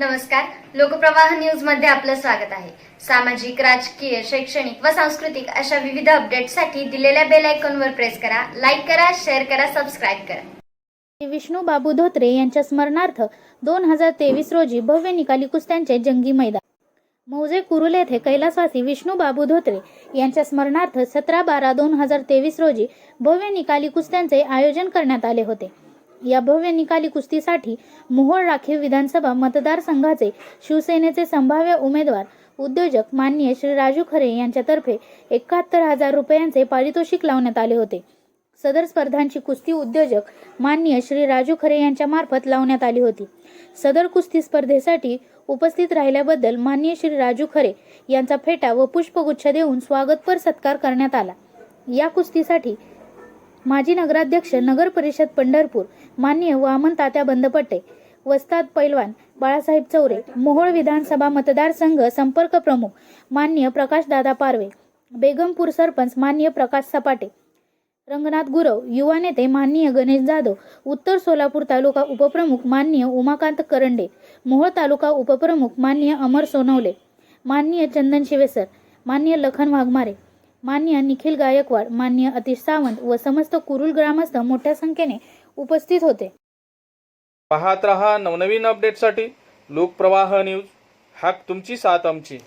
नमस्कार. लोकप्रवाह न्यूजमध्ये आपलं स्वागत आहे. सामाजिक राजकीय शैक्षणिक व सांस्कृतिक अशा विविध अपडेटसाठी दिलेल्या बेल आयकॉनवर प्रेस करा लाईक करा शेअर करा सबस्क्राईब करा. विष्णू बाबू धोत्रे यांच्या स्मरणार्थ दोन हजार तेवीस रोजी भव्य निकाली कुस्त्यांचे जंगी मैदान. मौजे कुरुल येथे कैलासवासी विष्णू बाबू धोत्रे यांच्या स्मरणार्थ सतरा बारा दोन हजार तेवीस रोजी भव्य निकाली कुस्त्यांचे आयोजन करण्यात आले होते. या भव्य निकाली कुस्तीसाठी मोहोळ राखीव विधानसभा मतदारसंघाचे शिवसेनेचे संभाव्य उमेदवार उद्योजक माननीय श्री राजू खरे यांच्यातर्फे एकाहत्तर हजार रुपयांचे पारितोषिक लावण्यात आले होते. सदर स्पर्धांची कुस्ती उद्योजक माननीय श्री राजू खरे यांच्या मार्फत लावण्यात आली होती. सदर कुस्ती स्पर्धेसाठी उपस्थित राहिल्याबद्दल माननीय श्री राजू खरे यांचा फेटा व पुष्पगुच्छ देऊन स्वागतपर सत्कार करण्यात आला. या कुस्तीसाठी माजी नगराध्यक्ष नगर परिषद पंढरपूर मान्य वामन तात्या बंदपट्टे वस्ताद पैलवान बाळासाहेब चौरे मोहोळ विधानसभा मतदारसंघ संपर्क प्रमुख माननीय प्रकाशदादा पारवे बेगमपूर सरपंच मान्य प्रकाश सपाटे रंगनाथ गुरव युवा नेते माननीय गणेश जाधव उत्तर सोलापूर तालुका उपप्रमुख माननीय उमाकांत करंडे मोहोळ तालुका उपप्रमुख माननीय अमर सोनवले माननीय चंदन शिवेसर माननीय लखन वाघमारे मान्य निखिल गायकवाड मान्य अतिश सावंत व समस्त कुरुल ग्रामस्थ मोठ्या संख्येने उपस्थित होते. पाहत रहा नवनवीन अपडेटसाठी लोकप्रवाह न्यूज हाक तुमची साथ आमची.